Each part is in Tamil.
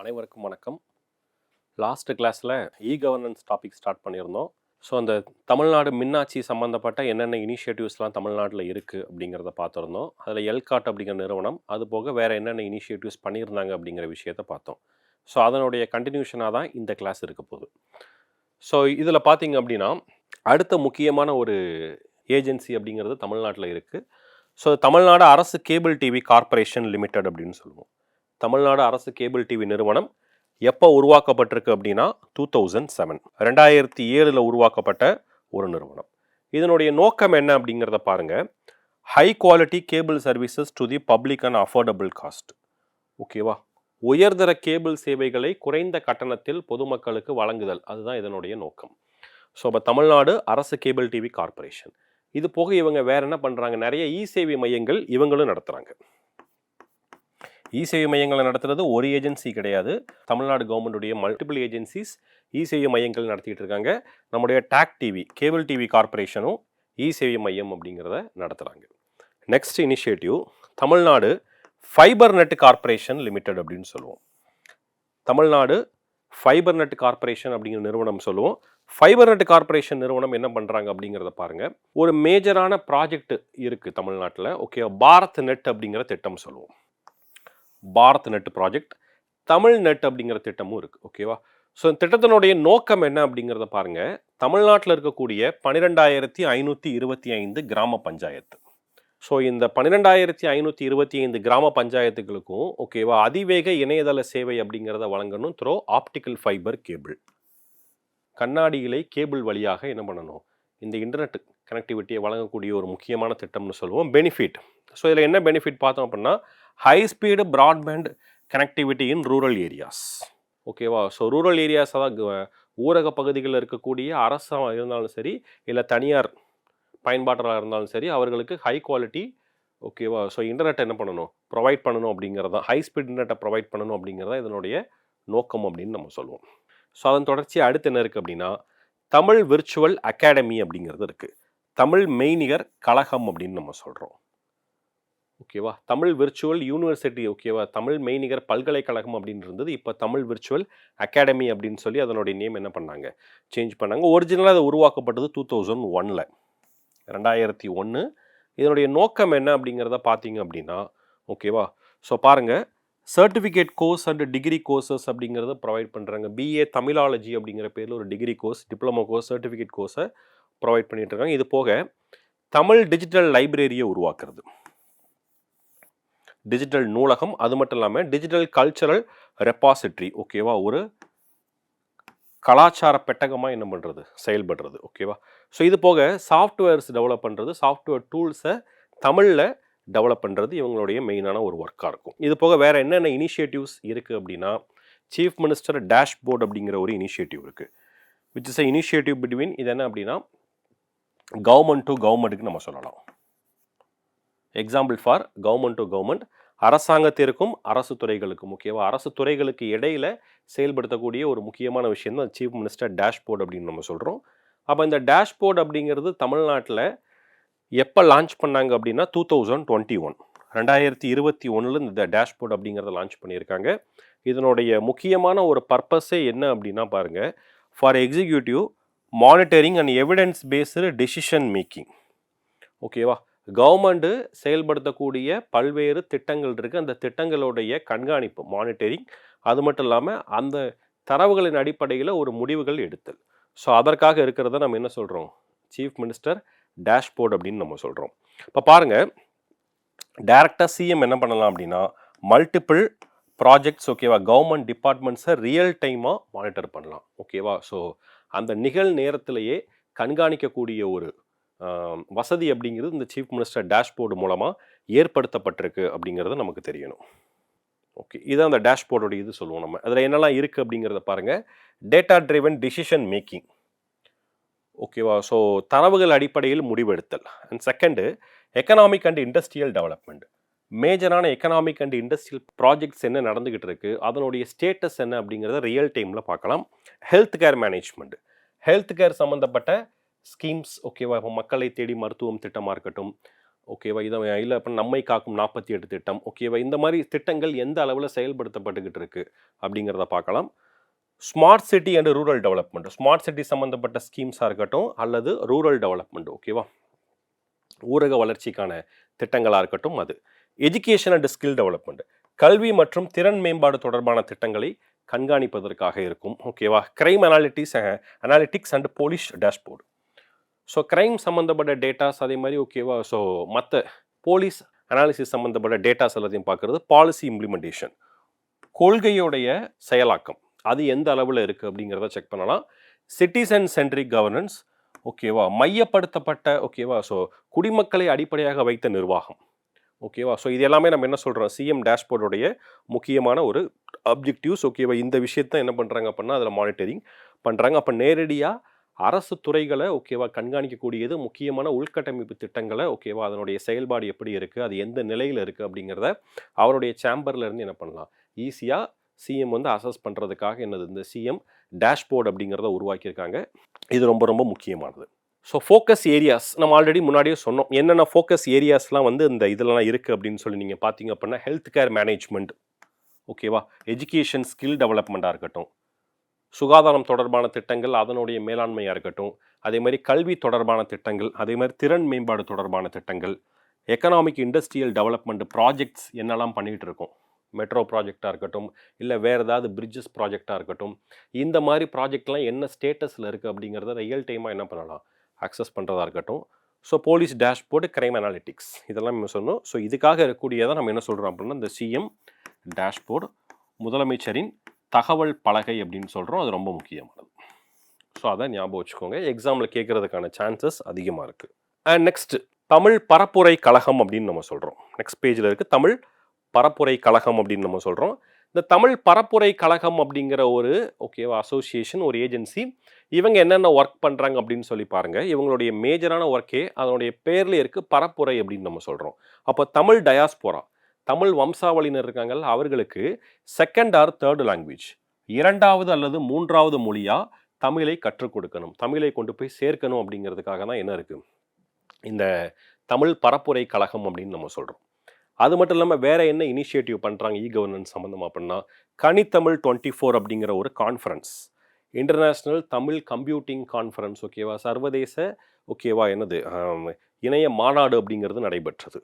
அனைவருக்கும் வணக்கம். லாஸ்ட் கிளாஸில் இ கவர்னன்ஸ் டாபிக் ஸ்டார்ட் பண்ணியிருந்தோம். ஸோ அந்த தமிழ்நாடு மின்னாட்சி சம்மந்தப்பட்ட என்னென்ன இனிஷியேட்டிவ்ஸ்லாம் தமிழ்நாட்டில் இருக்குது அப்படிங்கிறத பார்த்துருந்தோம். அதில் எல்காட் அப்படிங்கிற நிறுவனம் அது போக வேறு என்னென்ன இனிஷியேட்டிவ்ஸ் பண்ணியிருந்தாங்க அப்படிங்கிற விஷயத்த பார்த்தோம். ஸோ அதனுடைய கண்டினியூஷனாக தான் இந்த கிளாஸ் இருக்க போகுது. ஸோ இதில் பார்த்தீங்க அப்படின்னா அடுத்த முக்கியமான ஒரு ஏஜென்சி அப்படிங்கிறது தமிழ்நாட்டில் இருக்குது ஸோ தமிழ்நாடு அரசு கேபிள் டிவி கார்ப்பரேஷன் லிமிடெட் அப்படின்னு சொல்லுவோம். தமிழ்நாடு அரசு கேபிள் டிவி நிறுவனம் எப்போ உருவாக்கப்பட்டிருக்கு அப்படின்னா டூ தௌசண்ட் செவன். ரெண்டாயிரத்தி ஏழில் உருவாக்கப்பட்ட ஒரு நிறுவனம். இதனுடைய நோக்கம் என்ன அப்படிங்கிறத பாருங்க. High quality cable services to the public and affordable cost ஓகேவா? உயர்தர கேபிள் சேவைகளை குறைந்த கட்டணத்தில் பொதுமக்களுக்கு வழங்குதல். அதுதான் இதனுடைய நோக்கம். ஸோ இப்போ தமிழ்நாடு அரசு கேபிள் டிவி கார்ப்பரேஷன். இது போக இவங்க வேற என்ன பண்ணுறாங்க நிறைய இ சேவை மையங்கள் இவங்களும் நடத்துகிறாங்க இ சேவை மையங்களை நடத்துறது ஒரு ஏஜென்சி கிடையாது. தமிழ்நாடு கவர்மெண்ட்டுடைய மல்டிபிள் ஏஜென்சிஸ் இ சேவை மையங்கள் நடத்திட்டு இருக்காங்க. நம்முடைய டாக் டிவி கேபிள் டிவி கார்ப்பரேஷனும் இ சேவை மையம் அப்படிங்கிறத நடத்துகிறாங்க next initiative Tamil Nadu fibre net corporation limited அப்படின்னு சொல்லுவோம். தமிழ்நாடு ஃபைபர் நெட் கார்ப்பரேஷன் அப்படிங்கிற நிறுவனம் சொல்லுவோம். ஃபைபர் நெட் கார்ப்பரேஷன் நிறுவனம் என்ன பண்ணுறாங்க அப்படிங்கிறத பாருங்கள் ஒரு மேஜரான ப்ராஜெக்ட் இருக்குது தமிழ்நாட்டில். ஓகே பாரத் நெட் அப்படிங்கிற திட்டம் சொல்லுவோம். Bharat net project Tamil net அப்படிங்கிற திட்டமும் இருக்குது ஓகேவா ஸோ இந்த திட்டத்தினுடைய நோக்கம் என்ன அப்படிங்கிறத பாருங்கள் தமிழ்நாட்டில் இருக்கக்கூடிய பன்னிரெண்டாயிரத்தி ஐநூற்றி இருபத்தி ஐந்து கிராம பஞ்சாயத்து. ஸோ இந்த பன்னிரெண்டாயிரத்தி ஐநூற்றி இருபத்தி ஐந்து கிராம பஞ்சாயத்துகளுக்கும் ஓகேவா அதிவேக இணையதள சேவை அப்படிங்கிறத வழங்கணும் த்ரோ ஆப்டிக்கல் ஃபைபர் கேபிள் கண்ணாடிகளை கேபிள் வழியாக என்ன பண்ணணும்? இந்த இன்டர்நெட் கனெக்டிவிட்டியை வழங்கக்கூடிய ஒரு முக்கியமான திட்டம்னு சொல்லுவோம் பெனிஃபிட் ஸோ இதில் என்ன பெனிஃபிட் பார்த்தோம் அப்படின்னா high speed broadband connectivity in rural areas ஓகேவா ஸோ ரூரல் ஏரியாஸ் தான் ஊரக பகுதிகளில் இருக்கக்கூடிய அரசாக இருந்தாலும் சரி இல்லை தனியார் பயன்பாட்டராக இருந்தாலும் சரி அவர்களுக்கு ஹை குவாலிட்டி ஓகேவா ஸோ இன்டர்நெட் என்ன பண்ணணும்? ப்ரொவைட் பண்ணணும் அப்படிங்கிறது தான் ஹை ஸ்பீட் இன்டர்நெட்டை ப்ரொவைட் பண்ணணும் அப்படிங்கிறது தான் இதனுடைய நோக்கம் அப்படின்னு நம்ம சொல்லுவோம் ஸோ அதன் தொடர்ச்சி அடுத்து என்ன இருக்குது அப்படின்னா தமிழ் விர்ச்சுவல் அகாடமி அப்படிங்கிறது இருக்குது தமிழ் மெய்நிகர் கழகம் அப்படின்னு நம்ம சொல்கிறோம் ஓகேவா? தமிழ் விர்ச்சுவல் யூனிவர்சிட்டி ஓகேவா? தமிழ் மெய்நிகர் பல்கலைக்கழகம் அப்படின்னு இருந்தது. இப்போ தமிழ் விர்ச்சுவல் அகாடமி அப்படின்னு சொல்லி அதனுடைய நேம் என்ன பண்ணாங்க? சேஞ்ச் பண்ணாங்க. ஒரிஜினலாக அது உருவாக்கப்பட்டது டூ தௌசண்ட் ஒனில். ரெண்டாயிரத்தி ஒன்று இதனுடைய நோக்கம் என்ன அப்படிங்கிறத பார்த்தீங்க அப்படின்னா ஓகேவா? ஸோ பாருங்கள் certificate course and degree courses அப்படிங்கிறத ப்ரொவைட் பண்ணுறாங்க பிஏ தமிழாலஜி அப்படிங்கிற பேரில் ஒரு degree course diploma course certificate கோர்ஸை ப்ரொவைட் பண்ணிகிட்ருக்காங்க இருக்காங்க. இது போக தமிழ் டிஜிட்டல் லைப்ரரியை உருவாக்குறது. டிஜிட்டல் நூலகம் அது மட்டும் இல்லாமல் டிஜிட்டல் கல்ச்சரல் ரெப்பாசிட்ரி ஓகேவா ஒரு கலாச்சார பெட்டகமாக என்ன பண்ணுறது செயல்படுறது ஓகேவா ஸோ இது போக சாஃப்ட்வேர்ஸ் டெவலப் பண்ணுறது சாஃப்ட்வேர் டூல்ஸை தமிழில் டெவலப் பண்ணுறது இவங்களுடைய மெயினான ஒரு ஒர்க்காக இருக்கும். இது போக வேறு என்னென்ன இனிஷியேட்டிவ்ஸ் இருக்குது அப்படின்னா சீஃப் மினிஸ்டர் டேஷ்போர்ட் அப்படிங்கிற ஒரு இனிஷியேட்டிவ் இருக்குது which is a initiative between இது என்ன அப்படின்னா கவர்மெண்ட் டு கவர்மெண்ட்டுக்கு நம்ம சொல்லலாம். Example for government to government அரசாங்கத்திற்கும் அரசு துறைகளுக்கும் முக்கியமாக அரசு துறைகளுக்கு இடையில் செயல்படுத்தக்கூடிய ஒரு முக்கியமான விஷயம் தான் சீஃப் மினிஸ்டர் டேஷ்போர்ட் அப்படின்னு நம்ம சொல்கிறோம் அப்போ இந்த டேஷ்போர்ட் அப்படிங்கிறது தமிழ்நாட்டில் எப்போ லான்ச் பண்ணாங்க அப்படின்னா டூ தௌசண்ட் டுவெண்ட்டி ஒன் ரெண்டாயிரத்தி இருபத்தி ஒன்றில் இந்த டேஷ்போர்ட் அப்படிங்கிறத லான்ச் பண்ணியிருக்காங்க. இதனுடைய முக்கியமான ஒரு பர்பஸே என்ன அப்படின்னா பாருங்கள் for executive monitoring and evidence based decision making ஓகேவா கவர்மெண்ட்டு செயல்படுத்தக்கூடிய பல்வேறு திட்டங்கள் இருக்குது அந்த திட்டங்களுடைய கண்காணிப்பு மானிட்டரிங் அது மட்டும் இல்லாமல் அந்த தரவுகளின் அடிப்படையில் ஒரு முடிவுகள் எடுத்தல். ஸோ அதற்காக இருக்கிறத நம்ம என்ன சொல்கிறோம் சீஃப் மினிஸ்டர் டேஷ்போர்ட் அப்படின்னு நம்ம சொல்கிறோம் இப்போ பாருங்கள் டேரெக்டாக சிஎம் என்ன பண்ணலாம் அப்படின்னா மல்டிபிள் ப்ராஜெக்ட்ஸ் ஓகேவா கவர்மெண்ட் டிபார்ட்மெண்ட்ஸை ரியல் டைமாக மானிட்டர் பண்ணலாம் ஓகேவா ஸோ அந்த நிகழ் நேரத்திலேயே கண்காணிக்கக்கூடிய ஒரு வசதி அப்படிங்கிறது இந்த சீஃப் மினிஸ்டர் டேஷ்போர்டு மூலமாக ஏற்படுத்தப்பட்டிருக்கு அப்படிங்கிறது நமக்கு தெரியணும். ஓகே இதுதான் அந்த டேஷ்போர்டோடைய இது சொல்லுவோம் நம்ம. அதில் என்னெல்லாம் இருக்குது அப்படிங்கிறத பாருங்கள் டேட்டா ட்ரிவன் டிசிஷன் மேக்கிங் ஓகேவா ஸோ தரவுகள் அடிப்படையில் முடிவெடுத்தல். And second economic and industrial development மேஜரான எக்கனாமிக் அண்ட் இண்டஸ்ட்ரியல் ப்ராஜெக்ட்ஸ் என்ன நடந்துக்கிட்டு இருக்கு? அதனுடைய ஸ்டேட்டஸ் என்ன அப்படிங்கிறத ரியல் டைமில் பார்க்கலாம். Health care management health care சம்மந்தப்பட்ட ஸ்கீம்ஸ் ஓகேவா இப்போ மக்களை தேடி மருத்துவம் திட்டமாக இருக்கட்டும் ஓகேவா இதை இல்லை இப்போ நம்மை காக்கும் நாற்பத்தி எட்டு திட்டம் ஓகேவா இந்த மாதிரி திட்டங்கள் எந்த அளவில் செயல்படுத்தப்பட்டுக்கிட்டு இருக்குது அப்படிங்கிறத பார்க்கலாம். Smart city and rural development smart city சம்மந்தப்பட்ட ஸ்கீம்ஸாக இருக்கட்டும் அல்லது ரூரல் டெவலப்மெண்ட் ஓகேவா ஊரக வளர்ச்சிக்கான திட்டங்களாக இருக்கட்டும் அது. எஜுகேஷன் அண்ட் ஸ்கில் டெவலப்மெண்ட் கல்வி மற்றும் திறன் மேம்பாடு தொடர்பான திட்டங்களை கண்காணிப்பதற்காக இருக்கும் ஓகேவா crime analytics analytics and police dashboard so crime சம்மந்தப்பட்ட டேட்டாஸ் அதே மாதிரி ஓகேவா ஸோ மற்ற போலீஸ் அனாலிசிஸ் சம்மந்தப்பட்ட டேட்டாஸ் எல்லாத்தையும் பார்க்குறது பாலிசி இம்ப்ளிமெண்டேஷன் கொள்கையுடைய செயலாக்கம். அது எந்த அளவில் இருக்குது அப்படிங்கிறத செக் பண்ணலாம். சிட்டிசன் சென்ட்ரிக் கவர்னன்ஸ் ஓகேவா மையப்படுத்தப்பட்ட ஓகேவா ஸோ குடிமக்களை அடிப்படையாக வைத்த நிர்வாகம். ஓகேவா ஸோ இது எல்லாமே நம்ம என்ன சொல்கிறோம் சிஎம் டேஷ்போர்டுடைய முக்கியமான ஒரு அப்ஜெக்டிவ்ஸ் ஓகேவா இந்த விஷயத்த என்ன பண்ணுறாங்க அப்படின்னா அதில் மானிட்டரிங் பண்ணுறாங்க அப்போ நேரடியாக அரசு துறைகளை ஓகேவா கண்காணிக்கக்கூடியது முக்கியமான உள்கட்டமைப்பு திட்டங்களை ஓகேவா அதனுடைய செயல்பாடு எப்படி இருக்குது அது எந்த நிலையில் இருக்குது அப்படிங்கிறத அவருடைய சேம்பர்லேருந்து என்ன பண்ணலாம். ஈஸியாக சிஎம் வந்து அசஸ் பண்ணுறதுக்காக என்னது இந்த சிஎம் டேஷ்போர்ட் அப்படிங்கிறத உருவாக்கியிருக்காங்க. இது ரொம்ப ரொம்ப முக்கியமானது. ஸோ ஃபோக்கஸ் ஏரியாஸ் நம்ம ஆல்ரெடி முன்னாடியே சொன்னோம். என்னென்ன ஃபோக்கஸ் ஏரியாஸ்லாம் வந்து இந்த இதெல்லாம் இருக்குது அப்படின்னு சொல்லி நீங்கள் பார்த்தீங்க அப்படின்னா ஹெல்த் கேர் மேனேஜ்மெண்ட் ஓகேவா எஜுகேஷன் ஸ்கில் டெவலப்மெண்ட்டாக இருக்கட்டும். சுகாதாரம் தொடர்பான திட்டங்கள் அதனுடைய மேலாண்மையாக இருக்கட்டும் அதே மாதிரி கல்வி தொடர்பான திட்டங்கள் அதே மாதிரி திறன் மேம்பாடு தொடர்பான திட்டங்கள் எக்கனாமிக் இண்டஸ்ட்ரியல் டெவலப்மெண்ட் ப்ராஜெக்ட்ஸ் என்னெல்லாம் பண்ணிகிட்டு இருக்கோம். மெட்ரோ ப்ராஜெக்டாக இருக்கட்டும் இல்லை வேறு ஏதாவது பிரிட்ஜஸ் ப்ராஜெக்டாக இருக்கட்டும் இந்த மாதிரி ப்ராஜெக்ட்லாம் என்ன ஸ்டேட்டஸில் இருக்குது அப்படிங்கிறத ரியல் டைமாக என்ன பண்ணலாம்? அக்சஸ் பண்ணுறதா இருக்கட்டும். So police dashboard crime analytics இதெல்லாம் நம்ம சொன்னோம் ஸோ இதுக்காக இருக்கக்கூடியதான் நம்ம என்ன சொல்கிறோம் அப்படின்னா இந்த சிஎம் டேஷ்போர்டு முதலமைச்சரின் தகவல் பலகை அப்படின்னு சொல்கிறோம் அது ரொம்ப முக்கியமானது. ஸோ அதை ஞாபகம் வச்சுக்கோங்க. எக்ஸாமில் கேட்குறதுக்கான சான்சஸ் அதிகமாக இருக்குது அண்ட் நெக்ஸ்ட் தமிழ் பரப்புரை கழகம் அப்படின்னு நம்ம சொல்கிறோம் நெக்ஸ்ட் பேஜில் இருக்குது தமிழ் பரப்புரை கழகம் அப்படின்னு நம்ம சொல்கிறோம் இந்த தமிழ் பரப்புரை கழகம் அப்படிங்கிற ஒரு ஓகேவா அசோசியேஷன் ஒரு ஏஜென்சி இவங்க என்னென்ன ஒர்க் பண்ணுறாங்க அப்படின்னு சொல்லி பாருங்கள் இவங்களுடைய மேஜரான ஒர்க்கே அதனுடைய பேரில் இருக்குது பரப்புரை அப்படின்னு நம்ம சொல்கிறோம் அப்போ தமிழ் டயாஸ்போரா தமிழ் வம்சாவளியினர் இருக்காங்கல்ல அவர்களுக்கு செகண்ட் ஆர் தேர்டு லாங்குவேஜ் இரண்டாவது அல்லது மூன்றாவது மொழியாக தமிழை கற்றுக் கொடுக்கணும். தமிழை கொண்டு போய் சேர்க்கணும் அப்படிங்கிறதுக்காக தான் என்ன இருக்குது இந்த தமிழ் பரப்புரை கழகம் அப்படின்னு நம்ம சொல்கிறோம் அது மட்டும் இல்லாமல் வேறு என்ன இனிஷியேட்டிவ் பண்ணுறாங்க இ கவர்னன்ஸ் சம்மந்தமாக அப்படின்னா கனித்தமிழ் டுவெண்ட்டி ஃபோர் அப்படிங்கிற ஒரு conference international Tamil computing conference ஓகேவா சர்வதேச ஓகேவா என்னது இணைய மாநாடு அப்படிங்கிறது நடைபெற்றது.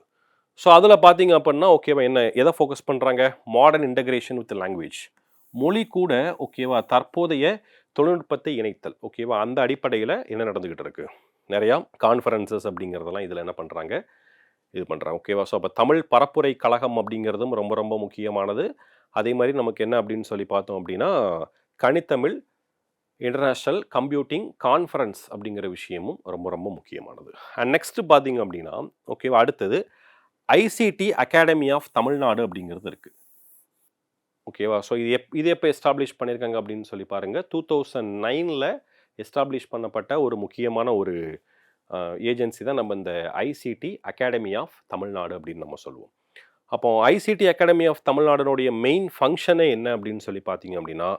ஸோ அதில் பார்த்தீங்க அப்படின்னா ஓகேவா என்ன எதை ஃபோக்கஸ் பண்ணுறாங்க மாடர்ன் இன்டகிரேஷன் வித் லாங்குவேஜ் மொழி கூட ஓகேவா தற்போதைய தொழில்நுட்பத்தை இணைத்தல் ஓகேவா அந்த அடிப்படையில் என்ன நடந்துக்கிட்டு இருக்குது நிறையா கான்ஃபரன்சஸ் அப்படிங்கிறதெல்லாம் இதில் என்ன பண்ணுறாங்க இது பண்ணுறாங்க ஓகேவா ஸோ அப்போ தமிழ் பரப்புரை கழகம் அப்படிங்கிறதும் ரொம்ப ரொம்ப முக்கியமானது. அதே மாதிரி நமக்கு என்ன அப்படின்னு சொல்லி பார்த்தோம் அப்படின்னா கனித்தமிழ் இன்டர்நேஷ்னல் கம்ப்யூட்டிங் கான்ஃபரன்ஸ் அப்படிங்கிற விஷயமும் ரொம்ப ரொம்ப முக்கியமானது. அண்ட் நெக்ஸ்ட்டு பார்த்தீங்க அப்படின்னா ஓகேவா அடுத்தது ஐசிடி அகாடமி ஆஃப் தமிழ்நாடு அப்படிங்கிறது இருக்குது ஓகேவா ஸோ இது எப் இது எப்போ எஸ்டாப்ளிஷ் பண்ணியிருக்காங்க அப்படின்னு சொல்லி பாருங்கள் டூ தௌசண்ட் நைனில் எஸ்டாப்ளிஷ் பண்ணப்பட்ட ஒரு முக்கியமான ஒரு ஏஜென்சி தான் நம்ம இந்த ஐசிடி அகாடமி ஆஃப் தமிழ்நாடு அப்படின்னு நம்ம சொல்லுவோம். அப்போ ஐசிடி அகாடமி ஆஃப் தமிழ்நாடுனுடைய மெயின் ஃபங்க்ஷனே என்ன அப்படின்னு சொல்லி பார்த்தீங்க அப்படின்னா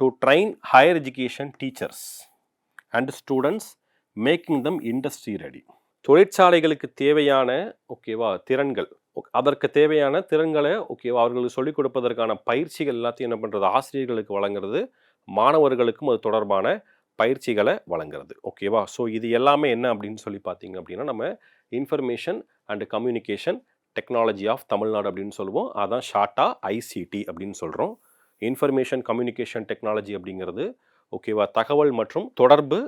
to train higher education teachers and students making them industry ready தொழிற்சாலைகளுக்கு தேவையான ஓகேவா திறன்கள். அதற்கு தேவையான திறன்களை ஓகேவா அவர்களுக்கு சொல்லிக் கொடுப்பதற்கான பயிற்சிகள் எல்லாத்தையும் என்ன பண்ணுறது ஆசிரியர்களுக்கு வழங்குறது மாணவர்களுக்கும் அது தொடர்பான பயிற்சிகளை வழங்குறது ஓகேவா? ஸோ இது எல்லாமே என்ன அப்படின்னு சொல்லி பார்த்தீங்க அப்படின்னா நம்ம information and communication technology of Tamil Nadu அப்படின்னு சொல்லுவோம். அதான் ஷார்ட்டாக ஐசிடி அப்படின்னு சொல்கிறோம் இன்ஃபர்மேஷன் கம்யூனிகேஷன் டெக்னாலஜி அப்படிங்கிறது ஓகேவா தகவல் மற்றும் தொடர்பு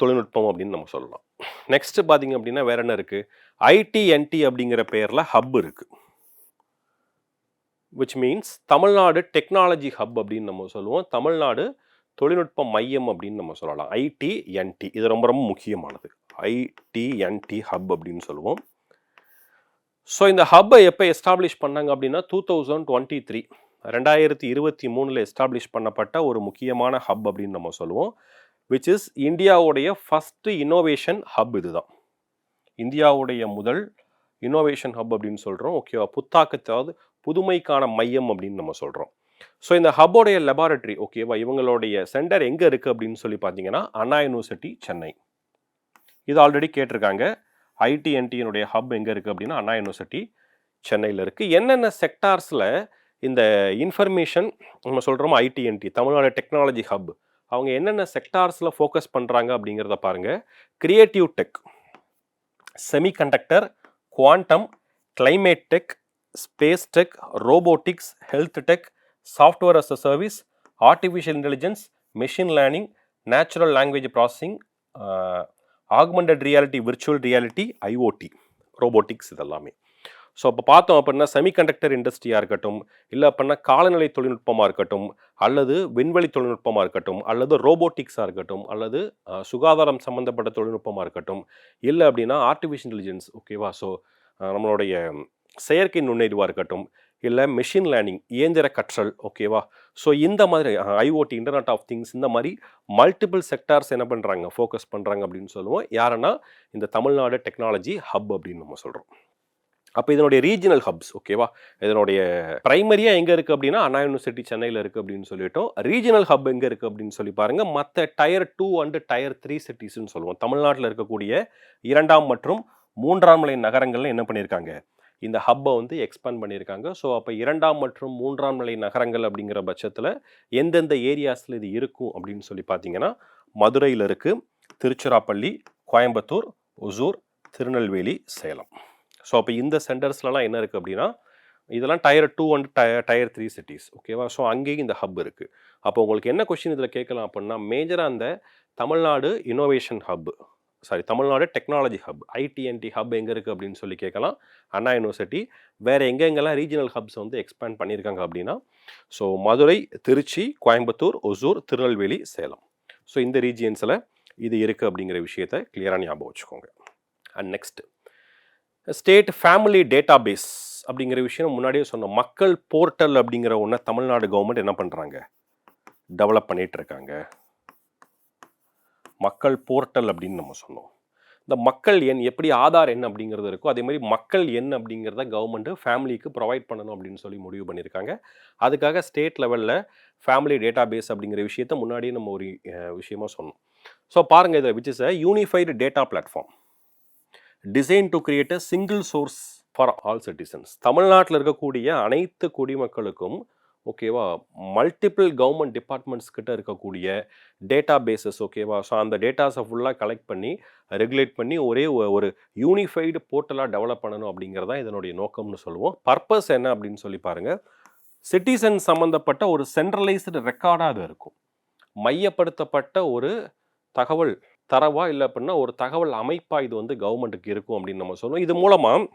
தொழில்நுட்பம் அப்படின்னு நம்ம சொல்லலாம். நெக்ஸ்ட்டு பார்த்தீங்க அப்படின்னா வேற என்ன இருக்குது ஐடிஎன்டி அப்படிங்கிற பெயரில் ஹப் இருக்குது which means Tamil Nadu technology hub அப்படின்னு நம்ம சொல்லுவோம். தமிழ்நாடு தொழில்நுட்ப மையம் அப்படின்னு நம்ம சொல்லலாம். ஐடிஎன்டி இது ரொம்ப ரொம்ப முக்கியமானது. ஐடிஎன்டி ஹப் அப்படின்னு சொல்லுவோம். ஸோ இந்த ஹப்பை எப்போ எஸ்டாப்ளிஷ் பண்ணாங்க அப்படின்னா டூ தௌசண்ட் டுவெண்ட்டி த்ரீ ரெண்டாயிரத்தி இருபத்தி மூணில் எஸ்டாப்ளிஷ் பண்ணப்பட்ட ஒரு முக்கியமான ஹப் அப்படின்னு நம்ம சொல்லுவோம். விச் இஸ் இந்தியாவுடைய ஃபஸ்ட்டு இன்னோவேஷன் ஹப் இதுதான். இந்தியாவுடைய முதல் இன்னோவேஷன் ஹப் அப்படின்னு சொல்கிறோம் ஓகேவா புத்தாக்கத்தாவது புதுமைக்கான மையம் அப்படின்னு நம்ம சொல்கிறோம் ஸோ இந்த ஹப்போடைய லெபார்டரி ஓகேவா இவங்களுடைய சென்டர் எங்கே இருக்குது அப்படின்னு சொல்லி பார்த்தீங்கன்னா அண்ணா யூனிவர்சிட்டி சென்னை. இது ஆல்ரெடி கேட்டிருக்காங்க. ஐடிஎன்டியினுடைய ஹப் எங்கே இருக்குது அப்படின்னா அண்ணா யூனிவர்சிட்டி சென்னையில் இருக்குது என்னென்ன செக்டார்ஸில் இந்த இன்ஃபர்மேஷன் நம்ம சொல்கிறோமோ ஐடிஎன்டி தமிழ்நாடு டெக்னாலஜி ஹப் அவங்க என்னென்ன செக்டார்ஸில் ஃபோக்கஸ் பண்ணுறாங்க அப்படிங்கிறத பாருங்கள் creative tech semiconductor quantum climate tech space tech robotics health tech software as a service artificial intelligence machine learning natural language processing augmented reality virtual reality IoT robotics இதெல்லாமே. ஸோ அப்போ பார்த்தோம் அப்படின்னா செமிகண்டக்டர் இண்டஸ்ட்ரியாக இருக்கட்டும் இல்லை அப்படின்னா காலநிலை தொழில்நுட்பமாக இருக்கட்டும் அல்லது விண்வெளி தொழில்நுட்பமாக இருக்கட்டும் அல்லது ரோபோட்டிக்ஸாக இருக்கட்டும் அல்லது சுகாதாரம் சம்மந்தப்பட்ட தொழில்நுட்பமாக இருக்கட்டும் இல்லை அப்படின்னா ஆர்டிஃபிஷியல் இன்டெலிஜென்ஸ் ஓகேவா ஸோ நம்மளுடைய செயற்கை நுண்ணறிவாக இருக்கட்டும் இல்லை மெஷின் லேர்னிங் இயந்திர கற்றல் ஓகேவா ஸோ இந்த மாதிரி ஐஓடி இன்டர்நெட் ஆஃப் திங்ஸ் இந்த மாதிரி மல்டிபிள் செக்டார்ஸ் என்ன பண்ணுறாங்க ஃபோக்கஸ் பண்ணுறாங்க அப்படின்னு சொல்லுவோம். யாருன்னா இந்த தமிழ்நாடு டெக்னாலஜி ஹப் அப்படின்னு நம்ம சொல்கிறோம் அப்போ இதனுடைய ரீஜனல் ஹப்ஸ் ஓகேவா இதனுடைய பிரைமரியாக எங்கே இருக்குது அப்படின்னா அண்ணா யூனிவர்சிட்டி சென்னையில் இருக்குது அப்படின்னு சொல்லிட்டோம். ரீஜனல் ஹப் எங்கே இருக்குது அப்படின்னு சொல்லி பாருங்கள் மற்ற tier two and tier three சிட்டிஸ்னு சொல்லுவோம். தமிழ்நாட்டில் இருக்கக்கூடிய இரண்டாம் மற்றும் மூன்றாம் நிலை நகரங்களில் என்ன பண்ணியிருக்காங்க இந்த ஹப்பை வந்து எக்ஸ்பேண்ட் பண்ணியிருக்காங்க ஸோ அப்போ இரண்டாம் மற்றும் மூன்றாம் நிலை நகரங்கள் அப்படிங்கிற பட்சத்தில் எந்தெந்த ஏரியாஸில் இது இருக்கும் அப்படின்னு சொல்லி பார்த்தீங்கன்னா மதுரையில் இருக்குது திருச்சிராப்பள்ளி கோயம்புத்தூர் ஒசூர் திருநெல்வேலி சேலம். ஸோ அப்போ இந்த சென்டர்ஸ்லலாம் என்ன இருக்குது அப்படின்னா இதெல்லாம் tier two and tier tier three cities ஓகேவா ஸோ அங்கேயும் இந்த ஹப் இருக்குது அப்போ உங்களுக்கு என்ன கொஷின் இதில் கேட்கலாம் அப்படின்னா மேஜராக அந்த Tamil Nadu innovation hub sorry Tamil Nadu technology hub ITNT hub எங்கே இருக்குது அப்படின்னு சொல்லி கேட்கலாம். அண்ணா யூனிவர்சிட்டி வேறு எங்கெங்கெல்லாம் ரீஜனல் ஹப்ஸ் வந்து எக்ஸ்பேண்ட் பண்ணியிருக்காங்க அப்படின்னா ஸோ மதுரை திருச்சி கோயம்புத்தூர் ஒசூர் திருநெல்வேலி சேலம். ஸோ இந்த ரீஜியன்ஸில் இது இருக்குது அப்படிங்கிற விஷயத்தை கிளியராக ஞாபகம் வச்சுக்கோங்க. And next state family database அப்படிங்கிற விஷயம் முன்னாடியே சொன்னோம். மக்கள் போர்ட்டல் அப்படிங்கிற ஒன்றை தமிழ்நாடு கவர்மெண்ட் என்ன பண்ணுறாங்க டெவலப் பண்ணிகிட்டு இருக்காங்க. மக்கள் போர்ட்டல் அப்படின்னு நம்ம சொன்னோம். இந்த மக்கள் எண் எப்படி ஆதார் எண் அப்படிங்கிறது இருக்கோ அதே மாதிரி மக்கள் எண் அப்படிங்கிறத கவர்மெண்ட்டு ஃபேமிலிக்கு ப்ரொவைட் பண்ணணும் அப்படின்னு சொல்லி முடிவு பண்ணியிருக்காங்க. அதுக்காக ஸ்டேட் லெவலில் ஃபேமிலி டேட்டா பேஸ் அப்படிங்கிற விஷயத்த முன்னாடியே நம்ம ஒரு விஷயமாக விஷயமா சொன்னோம். ஸோ பாருங்கள் இதில் which is a unified data platform design to create a single source for all citizens தமிழ்நாட்டில் இருக்கக்கூடிய அனைத்து குடிமக்களுக்கும் ஓகேவா மல்டிபிள் கவர்மெண்ட் டிபார்ட்மெண்ட்ஸ் கிட்ட இருக்கக்கூடிய டேட்டா பேசஸ் ஓகேவா ஸோ அந்த டேட்டாஸை ஃபுல்லாக கலெக்ட் பண்ணி ரெகுலேட் பண்ணி ஒரே ஒரு யூனிஃபைடு போர்ட்டலாக டெவலப் பண்ணணும் அப்படிங்கிறது தான் இதனுடைய நோக்கம்னு சொல்லுவோம். பர்பஸ் என்ன அப்படின்னு சொல்லி பாருங்கள் சிட்டிசன் சம்மந்தப்பட்ட ஒரு சென்ட்ரலைஸ்டு ரெக்கார்டாக அது இருக்கும். மையப்படுத்தப்பட்ட ஒரு தகவல் தரவா இல்லை அப்படின்னா ஒரு தகவல் அமைப்பாக இது வந்து கவர்மெண்ட்டுக்கு இருக்கும் அப்படின்னு நம்ம சொல்லுவோம் இது மூலமாக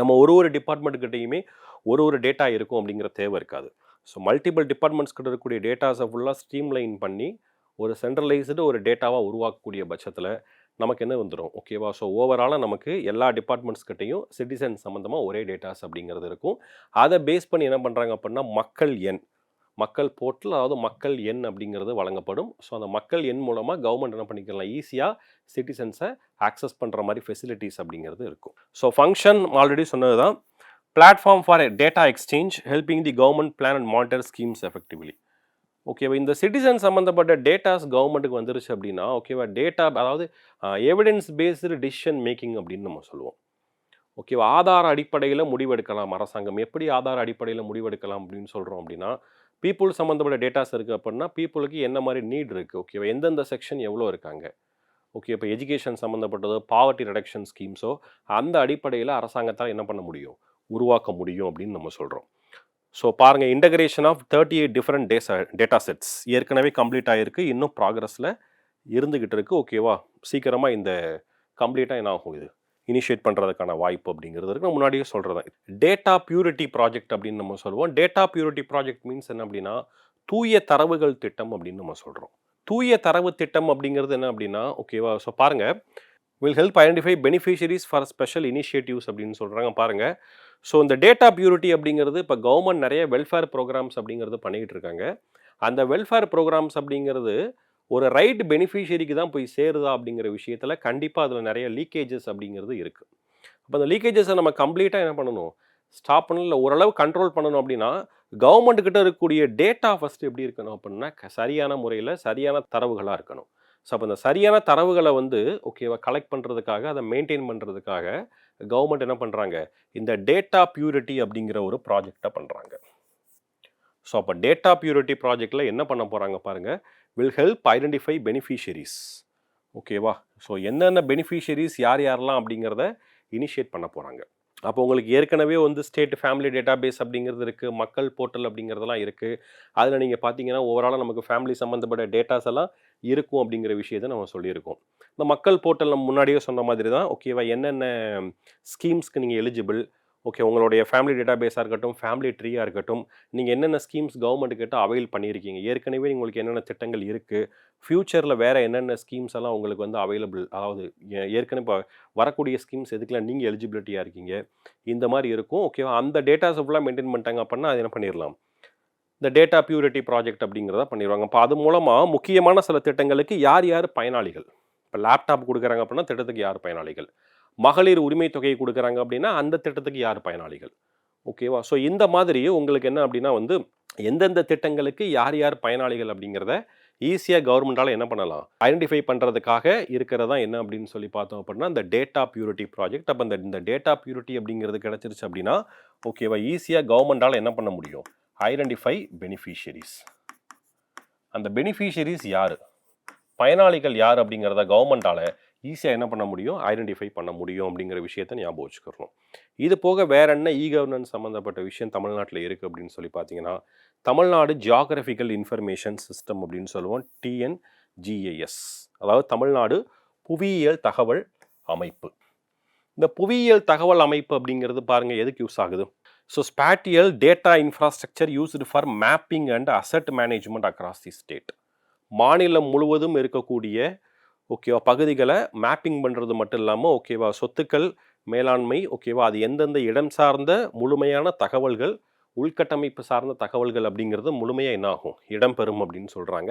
நம்ம ஒரு ஒரு டிபார்ட்மெண்ட்டுக்கிட்டையுமே ஒரு ஒரு டேட்டா இருக்கும் அப்படிங்கிற தேவை இருக்காது. ஸோ மல்டிபிள் டிபார்ட்மெண்ட்ஸ் கிட்ட இருக்கக்கூடிய டேட்டாஸை ஃபுல்லாக ஸ்ட்ரீம்லைன் பண்ணி ஒரு சென்ட்ரலைஸ்டு ஒரு டேட்டாவாக உருவாக்கக்கூடிய பட்சத்தில் நமக்கு என்ன வந்துடும் ஓகேவா ஸோ ஓவராலாக நமக்கு எல்லா டிபார்ட்மெண்ட்ஸ் கிட்டையும் சிட்டிசன் சம்மந்தமாக ஒரே டேட்டாஸ் அப்படிங்கிறது இருக்கும். அதை பேஸ் பண்ணி என்ன பண்ணுறாங்க அப்படின்னா மக்கள் எண். மக்கள் போர்ட்டல் அதாவது மக்கள் எண் அப்படிங்கிறது வழங்கப்படும். ஸோ அந்த மக்கள் எண் மூலமாக கவர்மெண்ட் என்ன பண்ணிக்கலாம்? ஈஸியாக சிட்டிசன்ஸை ஆக்சஸ் பண்ணுற மாதிரி ஃபெசிலிட்டிஸ் அப்படிங்கிறது இருக்கும். ஸோ ஃபங்க்ஷன் ஆல்ரெடி சொன்னது தான் platform for data exchange helping the government plan and monitor schemes effectively ஓகேவா இந்த சிட்டிசன் சம்மந்தப்பட்ட டேட்டாஸ் கவர்மெண்ட்டுக்கு வந்துருச்சு அப்படின்னா ஓகேவா டேட்டா அதாவது எவிடன்ஸ் பேஸ்டு டிசிஷன் மேக்கிங் அப்படின்னு நம்ம சொல்லுவோம். ஓகேவா ஆதார அடிப்படையில் முடிவெடுக்கலாம். அரசாங்கம் எப்படி ஆதார அடிப்படையில் முடிவெடுக்கலாம் அப்படின்னு சொல்கிறோம் அப்படின்னா பீப்புள் சம்மந்தப்பட்ட டேட்டாஸ் இருக்குது அப்படின்னா பீப்புளுக்கு என்ன மாதிரி நீட் இருக்குது ஓகேவா எந்தெந்த செக்ஷன் எவ்வளோ இருக்காங்க? ஓகே இப்போ எஜுகேஷன் சம்மந்தப்பட்டதோ பாவர்ட்டி ரிடக்ஷன் ஸ்கீம்ஸோ அந்த அடிப்படையில் அரசாங்கத்தால் என்ன பண்ண முடியும்? உருவாக்க முடியும் அப்படின்னு நம்ம சொல்கிறோம் ஸோ பாருங்கள் integration of thirty eight different days data sets ஏற்கனவே கம்ப்ளீட் ஆகிருக்கு இன்னும் ப்ராக்ரஸில் இருந்துக்கிட்டு இருக்குது ஓகேவா சீக்கிரமாக இந்த கம்ப்ளீட்டாக என்ன ஆகும் இது? இனிஷியேட் பண்ணுறதுக்கான வாய்ப்பு அப்படிங்கிறது இருக்கு. நான் முன்னாடியே சொல்கிறேன் டேட்டா பியூரிட்டி ப்ராஜெக்ட் அப்படின்னு நம்ம சொல்லுவோம். டேட்டா பியூரிட்டி ப்ராஜெக்ட் மீன்ஸ் என்ன அப்படின்னா தூய தரவுகள் திட்டம் அப்படின்னு நம்ம சொல்கிறோம் தூய தரவு திட்டம் அப்படிங்கிறது என்ன அப்படின்னா ஓகேவா ஸோ பாருங்கள் will help identify beneficiaries for special initiatives அப்படின்னு சொல்கிறாங்க பாருங்கள் ஸோ இந்த டேட்டா பியூரிட்டி அப்படிங்கிறது இப்போ கவர்மெண்ட் நிறைய வெல்ஃபேர் ப்ரோக்ராம்ஸ் அப்படிங்கிறது பண்ணிக்கிட்டு இருக்காங்க. அந்த வெல்ஃபேர் ப்ரோக்ராம்ஸ் அப்படிங்கிறது ஒரு ரைட் பெனிஃபிஷியரிக்கு தான் போய் சேருதா அப்படிங்கிற விஷயத்தில் கண்டிப்பாக அதில் நிறைய லீக்கேஜஸ் அப்படிங்கிறது இருக்குது அப்போ அந்த லீக்கேஜஸை நம்ம கம்ப்ளீட்டாக என்ன பண்ணணும்? ஸ்டாப் பண்ணணும் இல்லை ஓரளவு கண்ட்ரோல் பண்ணணும் அப்படின்னா கவர்மெண்ட் கிட்ட இருக்கக்கூடிய டேட்டா ஃபஸ்ட்டு எப்படி இருக்கணும் அப்படின்னா சரியான முறையில் சரியான தரவுகளாக இருக்கணும். ஸோ அப்போ இந்த சரியான தரவுகளை வந்து ஓகேவா கலெக்ட் பண்ணுறதுக்காக அதை மெயின்டைன் பண்ணுறதுக்காக கவர்மெண்ட் என்ன பண்ணுறாங்க இந்த டேட்டா பியூரிட்டி அப்படிங்கிற ஒரு ப்ராஜெக்டை பண்ணுறாங்க ஸோ அப்போ டேட்டா பியூரிட்டி ப்ராஜெக்டில் என்ன பண்ண போகிறாங்க பாருங்கள் வில் ஹெல்ப் ஐடென்டிஃபை பெனிஃபிஷியரிஸ் ஓகேவா ஸோ என்னென்ன பெனிஃபிஷியரிஸ் யார் யாரெல்லாம் அப்படிங்கிறத இனிஷியேட் பண்ண போகிறாங்க அப்போ உங்களுக்கு ஏற்கனவே வந்து ஸ்டேட் ஃபேமிலி டேட்டா பேஸ் அப்படிங்கிறது இருக்குது மக்கள் போர்ட்டல் அப்படிங்கிறதெல்லாம் இருக்குது அதில் நீங்கள் பார்த்தீங்கன்னா ஓவராலாக நமக்கு ஃபேமிலி சம்மந்தப்பட்ட டேட்டாஸ் எல்லாம் இருக்கும் அப்படிங்கிற விஷயத்தை நம்ம சொல்லியிருக்கோம். இந்த மக்கள் போர்ட்டல் நம்ம முன்னாடியே சொன்ன மாதிரி தான் ஓகேவா என்னென்ன ஸ்கீம்ஸ்க்கு நீங்கள் எலிஜிபிள் ஓகே உங்களுடைய ஃபேமிலி டேட்டா பேஸாக இருக்கட்டும் ஃபேமிலி ட்ரீயாக இருக்கட்டும் நீங்கள் என்னென்ன ஸ்கீம்ஸ் கவர்மெண்ட் கிட்ட அவைல் பண்ணியிருக்கீங்க? ஏற்கனவே உங்களுக்கு என்னென்ன திட்டங்கள் இருக்குது ஃப்யூச்சரில் வேறு என்னென்ன ஸ்கீம்ஸ் எல்லாம் உங்களுக்கு வந்து அவைலபிள் அதாவது ஏற்கனவே இப்போ வரக்கூடிய ஸ்கீம்ஸ் எதுக்கெல்லாம் நீங்கள் எலிஜிபிலிட்டியாக இருக்கீங்க? இந்த மாதிரி இருக்கும். ஓகேவா அந்த டேட்டாஸை ஃபுல்லாக மெயின்டைன் பண்ணிட்டாங்க அப்படின்னா அது என்ன பண்ணிடலாம் இந்த டேட்டா பியூரிட்டி ப்ராஜெக்ட் அப்படிங்கிறத பண்ணிடுவாங்க அப்போ அது மூலமாக முக்கியமான சில திட்டங்களுக்கு யார் யார் பயனாளிகள்? இப்போ லேப்டாப் கொடுக்குறாங்க அப்படின்னா திட்டத்துக்கு யார் பயனாளிகள்? மகளிர் உரிமை தொகையை கொடுக்குறாங்க அப்படின்னா அந்த திட்டத்துக்கு யார் பயனாளிகள்? ஓகேவா ஸோ இந்த மாதிரி உங்களுக்கு என்ன அப்படின்னா வந்து எந்தெந்த திட்டங்களுக்கு யார் யார் பயனாளிகள் அப்படிங்கிறத ஈஸியாக கவர்மெண்டால் என்ன பண்ணலாம்? ஐடென்டிஃபை பண்ணுறதுக்காக இருக்கிறதா என்ன அப்படின்னு சொல்லி பார்த்தோம் அப்படின்னா இந்த டேட்டா பியூரிட்டி ப்ராஜெக்ட் அப்போ இந்த இந்த டேட்டா பியூரிட்டி அப்படிங்கிறது கிடச்சிருச்சு அப்படின்னா ஓகேவா ஈஸியாக கவர்மெண்டால் என்ன பண்ண முடியும்? ஐடென்டிஃபை பெனிஃபிஷியரிஸ் அந்த பெனிஃபிஷியரிஸ் யார்? பயனாளிகள் யார் அப்படிங்கிறத கவர்மெண்டால் ஈஸியாக என்ன பண்ண முடியும்? ஐடென்டிஃபை பண்ண முடியும் அப்படிங்கிற விஷயத்தை ஞாபகம் வச்சுக்கிறோம் இது போக வேற என்ன இ கவர்னன்ஸ் சம்மந்தப்பட்ட விஷயம் தமிழ்நாட்டில் இருக்குது அப்படின்னு சொல்லி பார்த்தீங்கன்னா தமிழ்நாடு ஜியாகிரபிக்கல் இன்ஃபர்மேஷன் சிஸ்டம் அப்படின்னு சொல்லுவோம். டிஎன்ஜிஏஎஸ் அதாவது தமிழ்நாடு புவியியல் தகவல் அமைப்பு. இந்த புவியியல் தகவல் அமைப்பு அப்படிங்கிறது பாருங்கள் எதுக்கு யூஸ் ஆகுது? So spatial data infrastructure used for mapping and asset management across the state மாநிலம் முழுவதும் இருக்கக்கூடிய ஓகேவா? பகுதிகளை மேப்பிங் பண்ணுறது மட்டும் இல்லாமல் ஓகேவா? சொத்துக்கள் மேலாண்மை ஓகேவா? அது எந்தெந்த இடம் சார்ந்த முழுமையான தகவல்கள் உள்கட்டமைப்பு சார்ந்த தகவல்கள் அப்படிங்கிறது முழுமையாக என்ன ஆகும் இடம்பெறும் அப்படின்னு சொல்கிறாங்க